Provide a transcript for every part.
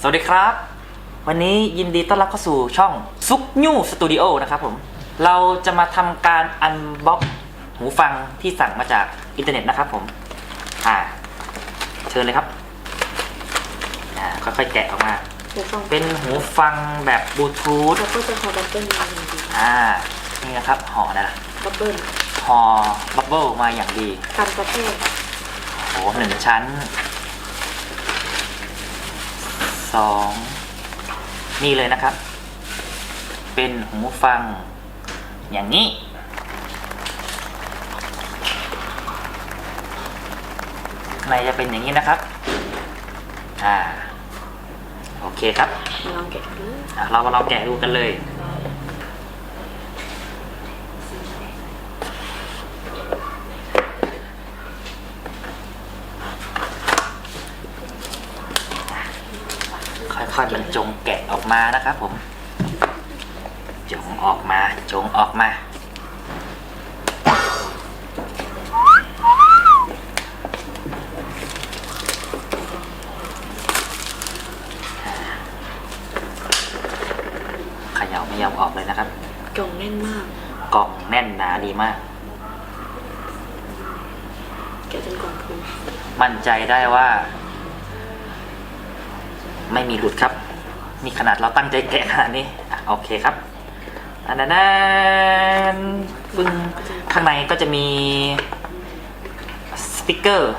สวัสดีครับ วันนี้ยินดีต้อนรับเข้าสู่ช่องซุกยูสตูดิโอนะครับผมเราจะมาทำการอันบ็อกหูฟังที่สั่งมาจากอินเทอร์เน็ตนะครับผมอ่าเชิญเลยครับอ่าค่อยๆแกะออกมาหูฟังเป็นหูฟังแบบบลูทูธแล้วก็จะขอบับเบิ้ลมาอย่างดีอ่านี่นะครับห่อนะบับเบิ้ลห่อบับเบิลมาอย่างดีกันประเภทโอ้โหหนึ่งชั้น สองนี่เลยนะครับ เป็นหูฟัง อย่างนี้ข้างในจะเป็นอย่างนี้นะครับ อ่า โอเคครับมาลองแกะดูอะเรามาลองแกะดูกันเลย ค่อยๆบรรจงแกะออกมานะครับผม จงออกมา จงออกมาเขย่าไม่ยอมออกเลยนะครับ กล่องแน่นมาก กล่องแน่นหนาดีมาก แกะจนกล่องพุนมั่นใจได้ว่า ไม่มีหลุดครับ นี่ขนาดเราตั้งใจแกะขนาดนี้อะโอเคครับอันนั้นนปึ้งข้างในก็จะมีสติกเกอร์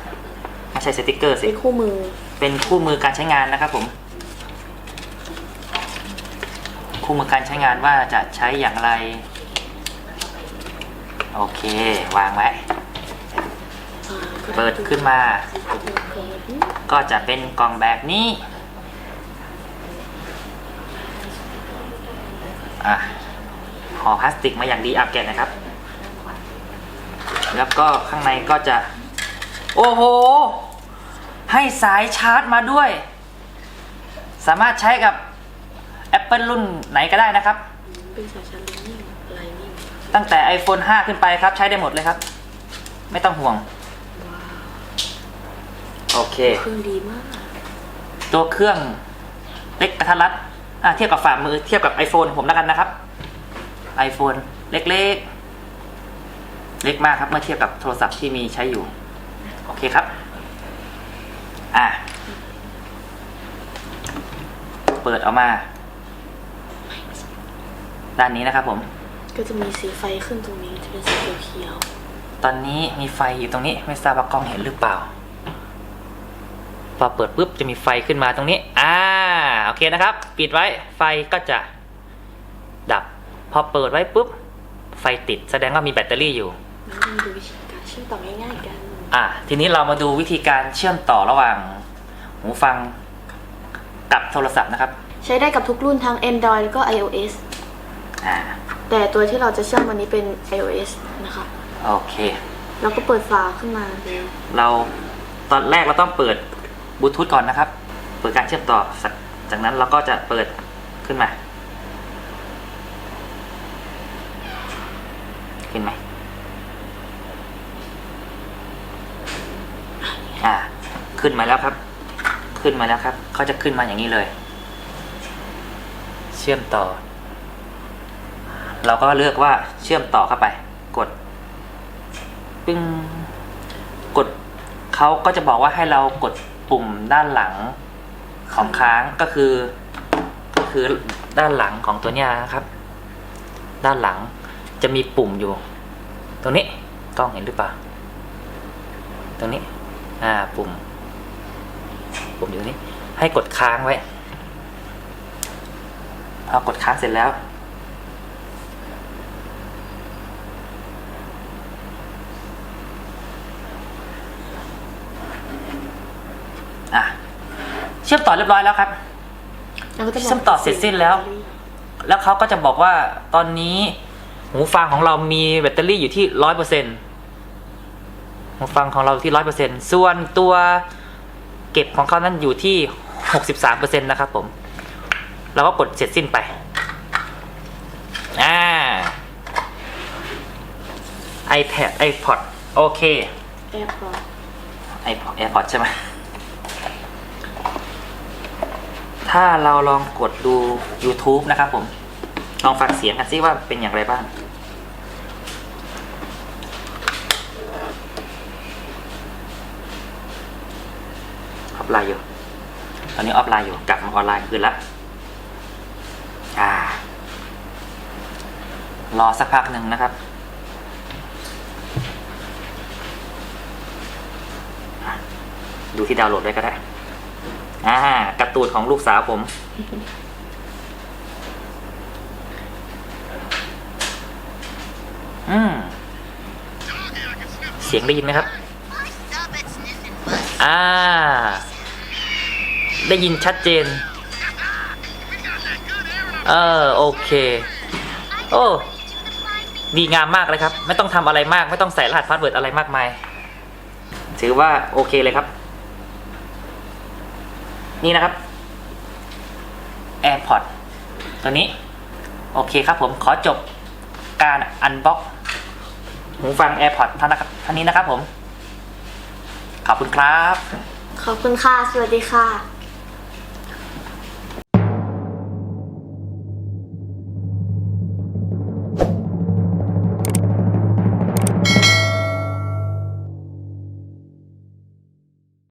ไม่ใช่สติกเกอร์สิเป็นคู่มือ เป็นคู่มือการใช้งานนะครับผม คู่มือการใช้งานว่าจะใช้อย่างไร โอเค วางไว้อ่าก็เปิดขึ้นมาเปิดก็จะเป็นกล่องแบบนี้ อะห่อพลาสติกมาอย่างดีอับแกะนะครับ แล้วก็ข้างในก็จะ โอ้โห ให้สายชาร์จมาด้วย สามารถใช้กับ Apple รุ่นไหนก็ได้นะครับ เป็นสายชาร์จนิ่งไลนิ่งตั้งแต่ iPhone 5 ขึ้นไปครับ ใช้ได้หมดเลยครับ ไม่ต้องห่วง ว้าวโอเค เครื่องดีมาก ตัวเครื่องเล็กกระทัดรัดอะ เทียบกับฝ่ามือเทียบกับ iPhone ผมแล้วกันนะครับ iPhone เล็กๆ เล็กมากครับเมื่อเทียบกับโทรศัพท์ที่มีใช้อยู่ โอเคครับ อะ เปิดออกมา ด้านนี้นะครับผม ก็จะมีสีไฟขึ้นตรงนี้จะเป็นสีเขียวตอนนี้มีไฟอยู่ตรงนี้ ไม่ทราบว่ากล้องเห็นหรือเปล่า พอเปิดปุ๊บจะมีไฟขึ้นมาตรงนี้ อ่า โอเคนะครับ ปิดไว้ ไฟก็จะดับ พอเปิดไว้ปุ๊บ ไฟติด แสดงว่ามีแบตเตอรี่อยู่ๆแล้วมาดูวิธีการเชื่อมต่อง่ายๆกัน อ่า ทีนี้เรามาดูวิธีการเชื่อมต่อระหว่าง หูฟังกับโทรศัพท์นะครับ ใช้ได้กับทุกรุ่นทั้ง Android แล้วก็ iOS อ่า แต่ตัวที่เราจะเชื่อมวันนี้เป็น iOS นะคะ โอเคแล้วก็เปิดฝาขึ้นมาเลยเราตอนแรกเราต้องเปิด บลูทูธก่อนนะครับ เปิดการเชื่อมต่อ จากนั้นเราก็จะเปิดขึ้นมา ขึ้นไหมอ่า ขึ้นมาแล้วครับ ขึ้นมาแล้วครับ เขาจะขึ้นมาอย่างนี้เลย เชื่อมต่อ เราก็เลือกว่าเชื่อมต่อเข้าไป กด ปึ้ง กด เขาก็จะบอกว่าให้เรากด ปุ่มด้านหลังของค้างก็คือ ก็คือด้านหลังของตัวเนี้ยนะครับ ด้านหลังจะมีปุ่มอยู่ ตรงนี้กล้องเห็นหรือเปล่าตรงนี้ อ่า ปุ่ม ปุ่มอยู่นี้ ให้กดค้างไว้พอกดค้างเสร็จแล้ว เชื่อมต่อเรียบร้อยแล้วครับแล้วก็จะบกเชื่อมต่อเสร็จสิ้นแล้ว แล้วเขาก็จะบอกว่าตอนนี้หูฟังของเรามีแบตเตอรี่อยู่ที่ร้อยเปอร์เซ็นหูฟังของเราที่ร้อยเปอร์เซ็นส่วนตัวเก็บของเขานั้นอยู่ที่หกสิบสามเปอร์เซ็นนะครับผมเราก็กดเสร็จสิ้นไปอ่า iPad iPod โอเค AirPod iPod AirPod ใช่ไหม ถ้าเราลองกดดู YouTube นะครับผม ลองฟังเสียงกันซิว่าเป็นอย่างไรบ้างออฟไลน์อยู่ ตอนนี้ออฟไลน์อยู่ กลับมาออนไลน์คืนละอ่ารอสักพักหนึ่งนะครับดูที่ดาวน์โหลดได้ก็ได้ อ่าการ์ตูนของลูกสาวผม อืมเสียงได้ยินไหมครับ อ่า ได้ยินชัดเจน เออ โอเค โอ้ดีงามมากเลยครับ ไม่ต้องทำอะไรมาก ไม่ต้องใส่รหัสพาสเวิร์ดอะไรมากมาย ถือว่าโอเคเลยครับ นี่นะครับ AirPods ตัวนี้ โอเคครับผมขอจบการอันบ็อกหูฟัง AirPods ท่านะครับท่านี้นะครับผม ขอบคุณครับ ขอบคุณค่ะ สวัสดีค่ะ